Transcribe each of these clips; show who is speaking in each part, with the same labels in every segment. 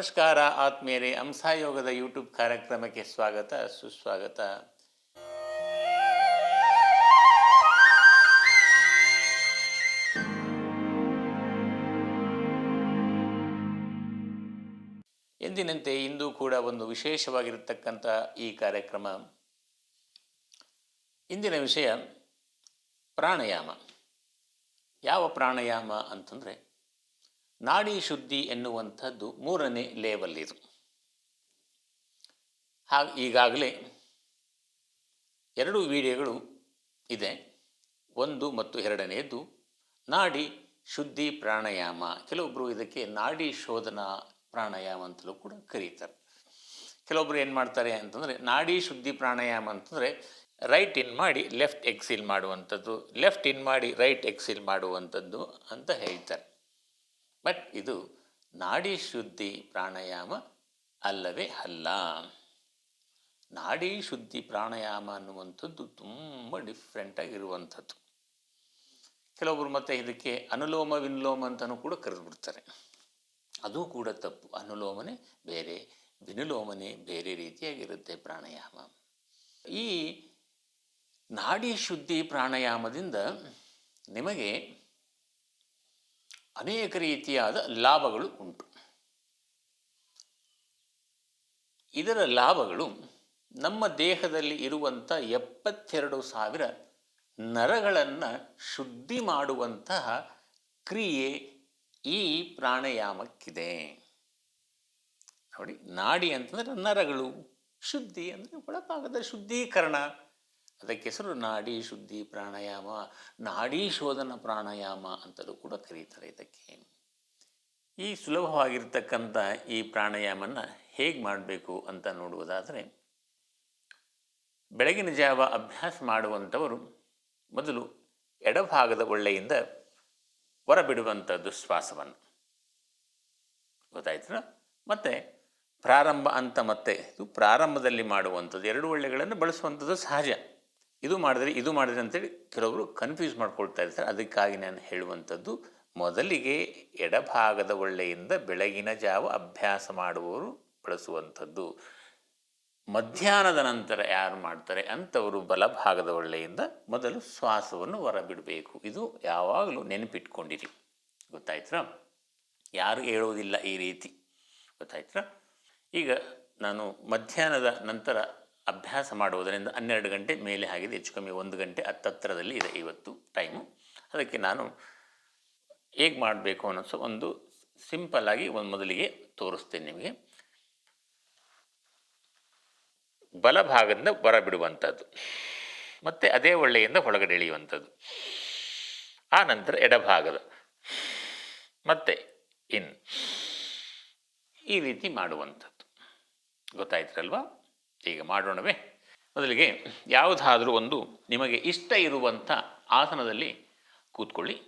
Speaker 1: ನಮಸ್ಕಾರ ಆತ್ಮೀಯರೇ ಅಂಸಾಯೋಗದ ಯೂಟ್ಯೂಬ್ ಕಾರ್ಯಕ್ರಮಕ್ಕೆ ಸ್ವಾಗತ, ಸುಸ್ವಾಗತ. ಎಂದಿನಂತೆ ಇಂದು ಕೂಡ ಒಂದು ವಿಶೇಷವಾಗಿರತಕ್ಕಂಥ ಈ ಕಾರ್ಯಕ್ರಮ. ಇಂದಿನ ವಿಷಯ ಪ್ರಾಣಾಯಾಮ. ಯಾವ ಪ್ರಾಣಾಯಾಮ ಅಂತಂದರೆ ನಾಡಿ ಶುದ್ಧಿ ಎನ್ನುವಂಥದ್ದು ಮೂರನೇ ಲೇವಲ್ ಇದು. ಹಾಗೆ ಈಗಾಗಲೇ ಎರಡು ವಿಡಿಯೋಗಳು ಇದೆ. ಒಂದು ಮತ್ತು ಎರಡನೆಯದ್ದು ನಾಡಿ ಶುದ್ಧಿ ಪ್ರಾಣಾಯಾಮ. ಕೆಲವೊಬ್ಬರು ಇದಕ್ಕೆ ನಾಡಿ ಶೋಧನಾ ಪ್ರಾಣಾಯಾಮ ಅಂತಲೂ ಕೂಡ ಕರೀತಾರೆ. ಕೆಲವೊಬ್ಬರು ಏನು ಮಾಡ್ತಾರೆ ಅಂತಂದರೆ ನಾಡಿ ಶುದ್ಧಿ ಪ್ರಾಣಾಯಾಮ ಅಂತಂದರೆ ರೈಟ್ ಇನ್ ಮಾಡಿ ಲೆಫ್ಟ್ ಎಕ್ಸಿಲ್ ಮಾಡುವಂಥದ್ದು ಲೆಫ್ಟ್ ಇನ್ ಮಾಡಿ ರೈಟ್ ಎಕ್ಸಿಲ್ ಮಾಡುವಂಥದ್ದು ಅಂತ ಹೇಳ್ತಾರೆ. ಬಟ್ ಇದು ನಾಡಿ ಶುದ್ಧಿ ಪ್ರಾಣಾಯಾಮ ಅಲ್ಲವೇ ಅಲ್ಲ. ನಾಡಿ ಶುದ್ಧಿ ಪ್ರಾಣಾಯಾಮ ಅನ್ನುವಂಥದ್ದು ತುಂಬ ಡಿಫ್ರೆಂಟಾಗಿರುವಂಥದ್ದು ಕೆಲವೊಬ್ಬರು ಮತ್ತೆ ಇದಕ್ಕೆ ಅನುಲೋಮ ವಿನ್ಲೋಮ ಅಂತಲೂ ಕೂಡ ಕರೆದುಬಿಡ್ತಾರೆ. ಅದು ಕೂಡ ತಪ್ಪು. ಅನುಲೋಮನೆ ಬೇರೆ ವಿನುಲೋಮನೆ ಬೇರೆ ರೀತಿಯಾಗಿರುತ್ತೆ ಪ್ರಾಣಾಯಾಮ. ಈ ನಾಡಿ ಶುದ್ಧಿ ಪ್ರಾಣಾಯಾಮದಿಂದ ನಿಮಗೆ ಅನೇಕ ರೀತಿಯಾದ ಲಾಭಗಳು ಉಂಟು. ಇದರ ಲಾಭಗಳು ನಮ್ಮ ದೇಹದಲ್ಲಿ ಇರುವಂಥ ಎಪ್ಪತ್ತೆರಡು ಸಾವಿರ ನರಗಳನ್ನು ಶುದ್ಧಿ ಮಾಡುವಂತಹ ಕ್ರಿಯೆ ಈ ಪ್ರಾಣಾಯಾಮಕ್ಕಿದೆ. ನೋಡಿ, ನಾಡಿ ಅಂತಂದರೆ ನರಗಳು, ಶುದ್ಧಿ ಅಂದರೆ ಒಳಭಾಗದ ಶುದ್ಧೀಕರಣ. ಅದಕ್ಕೆ ಹೆಸರು ನಾಡಿ ಶುದ್ಧಿ ಪ್ರಾಣಾಯಾಮ, ನಾಡಿ ಶೋಧನ ಪ್ರಾಣಾಯಾಮ ಅಂತಲೂ ಕೂಡ ಕರೀತಾರೆ ಇದಕ್ಕೆ. ಈ ಸುಲಭವಾಗಿರ್ತಕ್ಕಂಥ ಈ ಪ್ರಾಣಾಯಾಮನ ಹೇಗೆ ಮಾಡಬೇಕು ಅಂತ ನೋಡುವುದಾದರೆ, ಬೆಳಗಿನ ಜಾವ ಅಭ್ಯಾಸ ಮಾಡುವಂಥವರು ಮೊದಲು ಎಡಭಾಗದ ಒಳ್ಳೆಯಿಂದ ಹೊರಬಿಡುವಂಥದ್ದು ಶ್ವಾಸವನ್ನು ಗೊತ್ತಾಯ್ತು ಮತ್ತು ಪ್ರಾರಂಭ ಅಂತ ಮತ್ತೆ ಇದು ಪ್ರಾರಂಭದಲ್ಲಿ ಮಾಡುವಂಥದ್ದು ಎರಡು ಒಳ್ಳೆಗಳನ್ನು ಬಳಸುವಂಥದ್ದು ಸಹಜ. ಇದು ಮಾಡಿದ್ರೆ ಇದು ಮಾಡಿದ್ರೆ ಅಂತೇಳಿ ಕೆಲವರು ಕನ್ಫ್ಯೂಸ್ ಮಾಡ್ಕೊಳ್ತಾ ಇರ್ತಾರೆ. ಅದಕ್ಕಾಗಿ ನಾನು ಹೇಳುವಂಥದ್ದು, ಮೊದಲಿಗೆ ಎಡಭಾಗದ ಒಳ್ಳೆಯಿಂದ ಬೆಳಗಿನ ಜಾವ ಅಭ್ಯಾಸ ಮಾಡುವವರು ಬಳಸುವಂಥದ್ದು. ಮಧ್ಯಾಹ್ನದ ನಂತರ ಯಾರು ಮಾಡ್ತಾರೆ ಅಂಥವರು ಬಲಭಾಗದ ಒಳ್ಳೆಯಿಂದ ಮೊದಲು ಶ್ವಾಸವನ್ನು ಹೊರಬಿಡಬೇಕು. ಇದು ಯಾವಾಗಲೂ ನೆನಪಿಟ್ಕೊಂಡಿರಿ. ಗೊತ್ತಾಯ್ತಾ ಯಾರು ಹೇಳುವುದಿಲ್ಲ ಈ ರೀತಿ. ಗೊತ್ತಾಯ್ತಾ ಈಗ ನಾನು ಮಧ್ಯಾಹ್ನದ ನಂತರ ಅಭ್ಯಾಸ ಮಾಡುವುದರಿಂದ ಹನ್ನೆರಡು ಗಂಟೆ ಮೇಲೆ ಆಗಿದೆ, ಹೆಚ್ಚು ಕಮ್ಮಿ ಒಂದು ಗಂಟೆ ಹತ್ತತ್ತರದಲ್ಲಿ ಇದೆ ಇವತ್ತು ಟೈಮು ಅದಕ್ಕೆ ನಾನು ಹೇಗೆ ಮಾಡಬೇಕು ಅನ್ನೋ ಒಂದು ಸಿಂಪಲ್ಲಾಗಿ ಒಂದು ಮೊದಲಿಗೆ ತೋರಿಸ್ತೇನೆ ನಿಮಗೆ. ಬಲಭಾಗದಿಂದ ಹೊರಬಿಡುವಂಥದ್ದು ಮತ್ತು ಅದೇ ಒಳ್ಳೆಯಿಂದ ಒಳಗಡೆ ಇಳಿಯುವಂಥದ್ದು ಆ ನಂತರ ಎಡಭಾಗದ ಮತ್ತೆ ಇನ್ ಈ ರೀತಿ ಮಾಡುವಂಥದ್ದು ಗೊತ್ತಾಯ್ತಲ್ವಾ ಈಗ ಮಾಡೋಣವೇ? ಮೊದಲಿಗೆ ಯಾವುದಾದರೂ ಒಂದು ನಿಮಗೆ ಇಷ್ಟ ಇರುವಂಥ ಆಸನದಲ್ಲಿ ಕೂತ್ಕೊಳ್ಳಿ.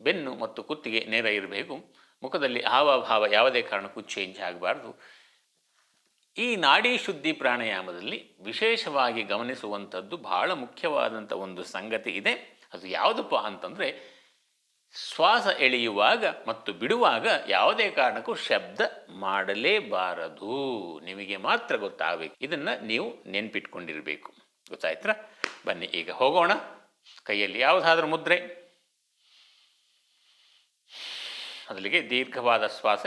Speaker 1: ಬೆನ್ನು ಮತ್ತು ಕುತ್ತಿಗೆ ನೇರ ಇರಬೇಕು. ಮುಖದಲ್ಲಿ ಹಾವಭಾವ ಯಾವುದೇ ಕಾರಣಕ್ಕೂ ಚೇಂಜ್ ಆಗಬಾರ್ದು. ಈ ನಾಡಿ ಶುದ್ಧಿ ಪ್ರಾಣಾಯಾಮದಲ್ಲಿ ವಿಶೇಷವಾಗಿ ಗಮನಿಸುವಂಥದ್ದು ಬಹಳ ಮುಖ್ಯವಾದಂಥ ಒಂದು ಸಂಗತಿ ಇದೆ. ಅದು ಯಾವುದಪ್ಪ ಅಂತಂದರೆ ಶ್ವಾಸ ಎಳೆಯುವಾಗ ಮತ್ತು ಬಿಡುವಾಗ ಯಾವುದೇ ಕಾರಣಕ್ಕೂ ಶಬ್ದ ಮಾಡಲೇಬಾರದು. ನಿಮಗೆ ಮಾತ್ರ ಗೊತ್ತಾಗಬೇಕು. ಇದನ್ನು ನೀವು ನೆನ್ಪಿಟ್ಕೊಂಡಿರಬೇಕು. ಗೊತ್ತಾಯ್ತರ ಬನ್ನಿ, ಈಗ ಹೋಗೋಣ. ಕೈಯಲ್ಲಿ ಯಾವುದಾದ್ರೂ ಮುದ್ರೆ. ಮೊದಲಿಗೆ ದೀರ್ಘವಾದ ಶ್ವಾಸ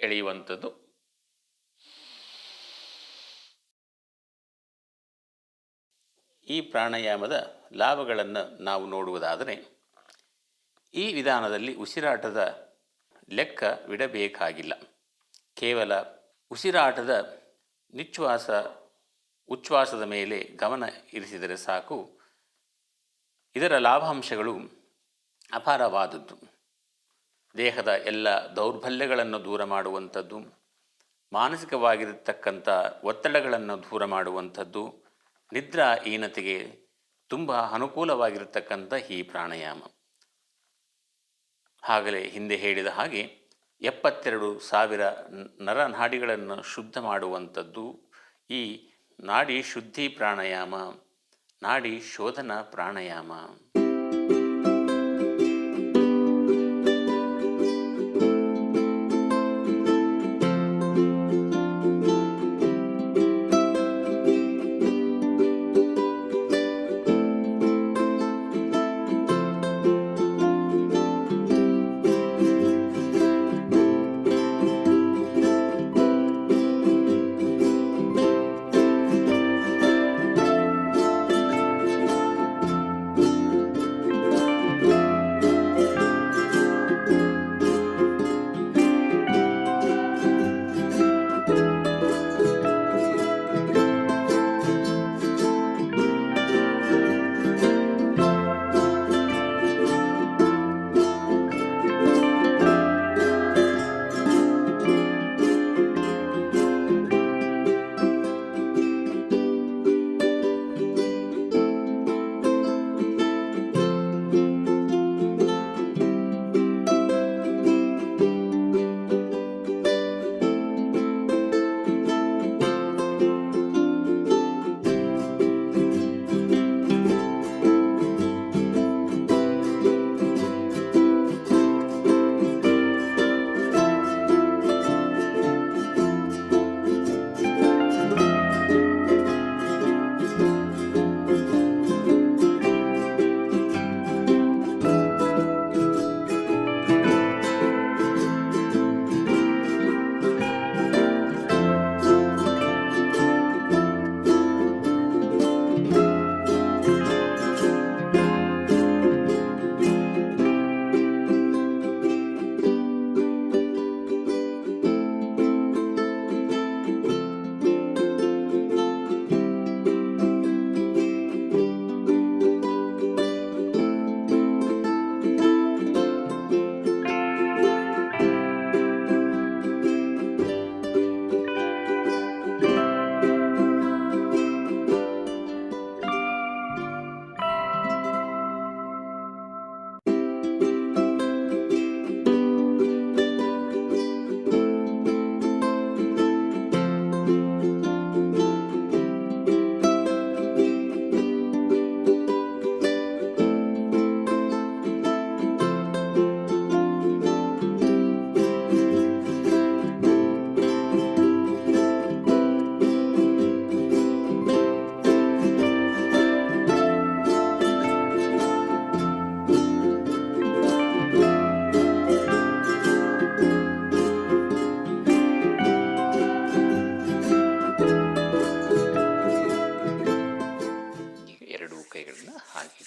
Speaker 1: ಎಳೆಯುವಂಥದ್ದು. ಈ ಪ್ರಾಣಾಯಾಮದ ಲಾಭಗಳನ್ನು ನಾವು ನೋಡುವುದಾದರೆ ಈ ವಿಧಾನದಲ್ಲಿ ಉಸಿರಾಟದ ಲೆಕ್ಕ ಬಿಡಬೇಕಾಗಿಲ್ಲ ಕೇವಲ ಉಸಿರಾಟದ ನಿಶ್ವಾಸ ಉಚ್ಛ್ವಾಸದ ಮೇಲೆ ಗಮನ ಇರಿಸಿದರೆ ಸಾಕು. ಇದರ ಲಾಭಾಂಶಗಳು ಅಪಾರವಾದದ್ದು. ದೇಹದ ಎಲ್ಲ ದೌರ್ಬಲ್ಯಗಳನ್ನು ದೂರ ಮಾಡುವಂಥದ್ದು, ಮಾನಸಿಕವಾಗಿರತಕ್ಕಂಥ ಒತ್ತಡಗಳನ್ನು ದೂರ ಮಾಡುವಂಥದ್ದು, ನಿದ್ರಾಹೀನತೆಗೆ ತುಂಬ ಅನುಕೂಲವಾಗಿರತಕ್ಕಂಥ ಈ ಪ್ರಾಣಾಯಾಮ. ಆಗಲೇ ಹಿಂದೆ ಹೇಳಿದ ಹಾಗೆ ಎಪ್ಪತ್ತೆರಡು ಸಾವಿರ ನರನಾಡಿಗಳನ್ನು ಶುದ್ಧ ಮಾಡುವಂಥದ್ದು ಈ ನಾಡಿ ಶುದ್ಧಿ ಪ್ರಾಣಾಯಾಮ, ನಾಡಿ ಶೋಧನ ಪ್ರಾಣಾಯಾಮ.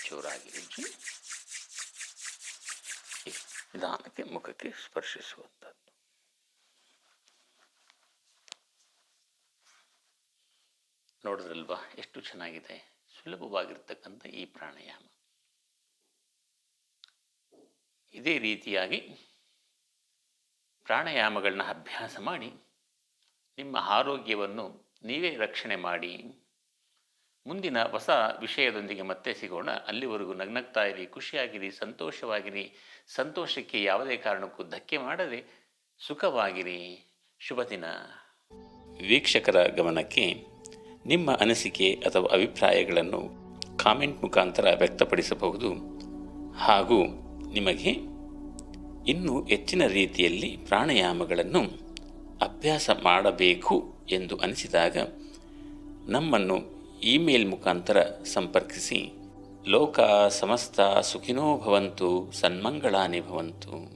Speaker 1: ಜೋರಾಗಿ ಉಜ್ಜಿ ನಿಧಾನಕ್ಕೆ ಮುಖಕ್ಕೆ ಸ್ಪರ್ಶಿಸುವಂಥದ್ದು. ನೋಡಿದ್ರಲ್ವಾ, ಎಷ್ಟು ಚೆನ್ನಾಗಿದೆ, ಸುಲಭವಾಗಿರ್ತಕ್ಕಂಥ ಈ ಪ್ರಾಣಾಯಾಮ. ಇದೇ ರೀತಿಯಾಗಿ ಪ್ರಾಣಾಯಾಮಗಳನ್ನ ಅಭ್ಯಾಸ ಮಾಡಿ, ನಿಮ್ಮ ಆರೋಗ್ಯವನ್ನು ನೀವೇ ರಕ್ಷಣೆ ಮಾಡಿ ಮುಂದಿನ ಹೊಸ ವಿಷಯದೊಂದಿಗೆ ಮತ್ತೆ ಸಿಗೋಣ. ಅಲ್ಲಿವರೆಗೂ ನಗ್ನಗ್ತಾ ಇರಿ, ಖುಷಿಯಾಗಿರಿ, ಸಂತೋಷವಾಗಿರಿ. ಸಂತೋಷಕ್ಕೆ ಯಾವುದೇ ಕಾರಣಕ್ಕೂ ಧಕ್ಕೆ ಮಾಡದೆ ಸುಖವಾಗಿರಿ. ಶುಭ ದಿನ. ವೀಕ್ಷಕರ ಗಮನಕ್ಕೆ ನಿಮ್ಮ ಅನಿಸಿಕೆ ಅಥವಾ ಅಭಿಪ್ರಾಯಗಳನ್ನು ಕಾಮೆಂಟ್ ಮುಖಾಂತರ ವ್ಯಕ್ತಪಡಿಸಬಹುದು. ಹಾಗೂ ನಿಮಗೆ ಇನ್ನೂ ಹೆಚ್ಚಿನ ರೀತಿಯಲ್ಲಿ ಪ್ರಾಣಾಯಾಮಗಳನ್ನು ಅಭ್ಯಾಸ ಮಾಡಬೇಕು ಎಂದು ಅನಿಸಿದಾಗ ನಮ್ಮನ್ನು ಇಮೇಲ್ ಮುಖಾಂತರ ಸಂಪರ್ಕಿಸಿ. ಲೋಕ ಸಮಸ್ತ ಸುಖಿನೋ ಭವಂತು ಸನ್ಮಂಗಳಾನಿ ಭವಂತು.